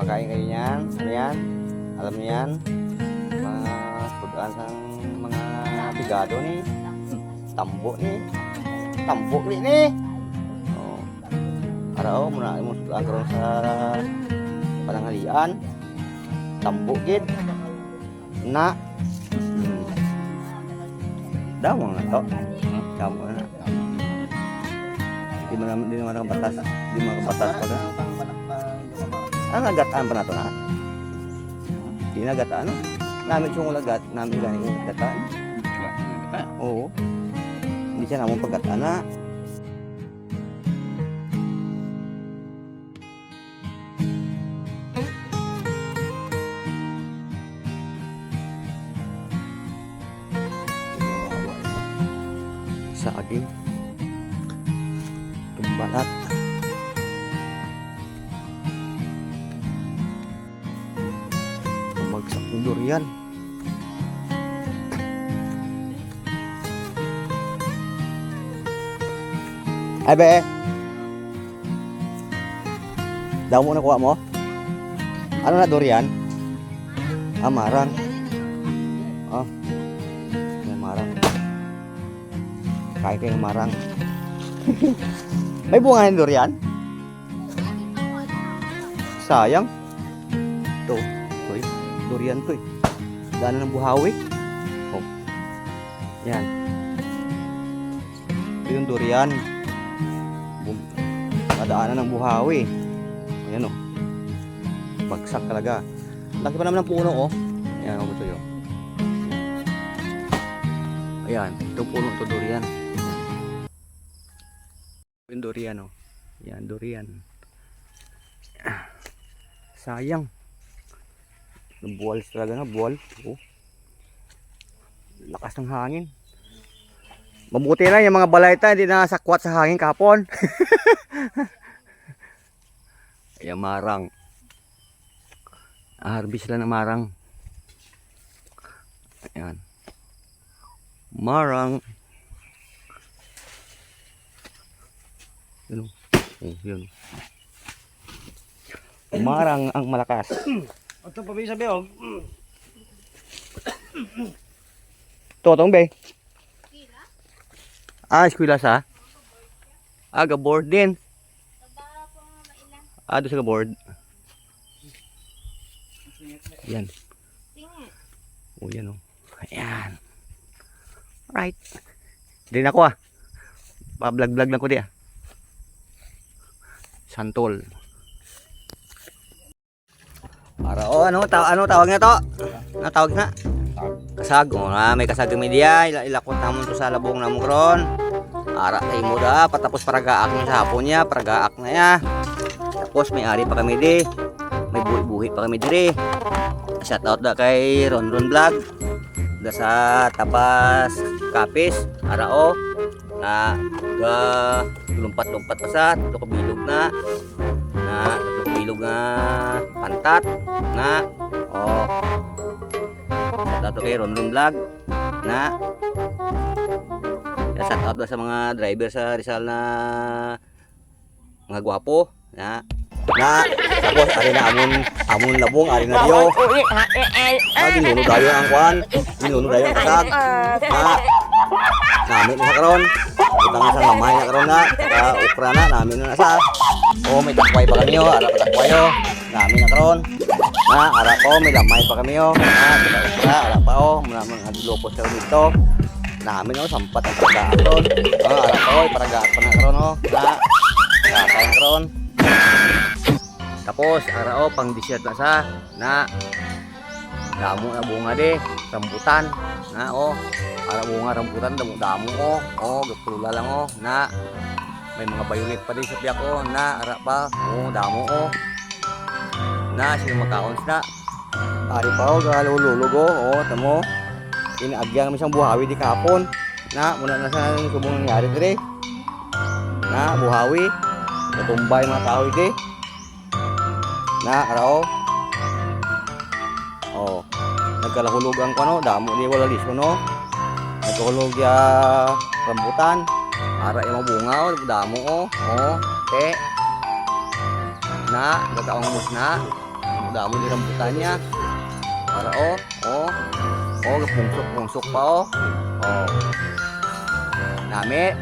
Kumakain kayo niyan. Ano yan? Alam niyo yan? Mga pagkaan ng mga bigado ni. Tambo ni. Tambo ni ni. Oh. Araw, muna mo sulaan karon sa panangalian. Tambo gid. Na. Hmm. Damo na to. Damo na. Di man di man batas, di man batas pa Ang nagataan pa na to na. Di nagataan no. Namin yung lagat, namin gani yung nagataan. Oo. Hindi siya namang pagkataan na. Sa aking durian. Ay, be. Daw mo nakuha mo? Ano na durian? Ah, marang. Oh. May marang. Kaya kayong marang. May bunga ng durian? Sayang. Ito. Ito. Durian to eh. Daanan ng buhawi. Oh. Yan. Ito yung durian. Madaanan ng buhawi. Ayan oh. Bagsak talaga. Laki pa naman ng puno oh. Ayan oh, gusto yun. Ayan, ito puno ito durian. Yung durian oh. Yan, durian. Sayang. Buwal talaga na, buwal. Oh. Lakas ng hangin. Mabuti na yung mga balayta hindi na sakwat sa hangin kahapon. Ayan, marang. Harvest sila ng marang. Ayan. Marang. Oh. Oh, yun. Marang ang malakas. Ito pa sabi oh. Totong be. Ah, eskwela sa? Ah, board din. Ah, doon sa board. Yan. Oh, yan oh. Ayan. Right. Din ako ah. Pa-vlog-vlog lang ko di ah. Santol. Para oh, ano, taw ano tawag na to? Ano tawag na? Kasag. Oh, na, may kasag diya. Ila ilakot namon to sa labong namon karon. Ara kay mo da patapos paragaak niya sa hapon niya, paragaak na ya. Tapos may ari pa kami di. May buhi-buhi pa kami diri. Shout out da kay Ron Ron Vlog. Da sa Tapas Kapis, Arao. Na ga lumpat-lumpat pa sa tulo ka bilog na na bilog nga pantat na oh shout out kay Ron Ron Vlog na. Shout out sa mga driver sa Rizal na mga gwapo na. Na tapos ari na amon amon labong ari na diyo ah ginuno dayo ang kwan ginuno dayo ang kasag na namin na sa karon. Kita nga sa lamay na karon na. Saka ukra na namin na sa o may takway pa kami yo ara pa takway yo namin na karon. Na ara ko may lamay pa kami yo na kita ukra ara pa o muna mga dilopos sa dito namin o sampat ang pagkaan karon ah ara ko paragaan pa na karon o na kakain karon. Tapos ara o pang dessert na sa na damo na bunga de rambutan na o ara bunga rambutan damo damo o o gapula lang o na may mga bayonet pa din sa piyak o na ara pa. O damo o na sino makaons na? Ari pa o galululog o o tamo inaagyan naman siyang buhawi di kapon na muna na sa subong nangyari dire. Na buhawi. Natumbay mga tao di na araw oh nagkalahulog ang kano damo ni wala liso no? Nagkalahulog ya rambutan para yung bunga o damo o o te. Na nagkaong mus na damo ni rambutan niya. Para o o o pungsok pungsok pa o o nami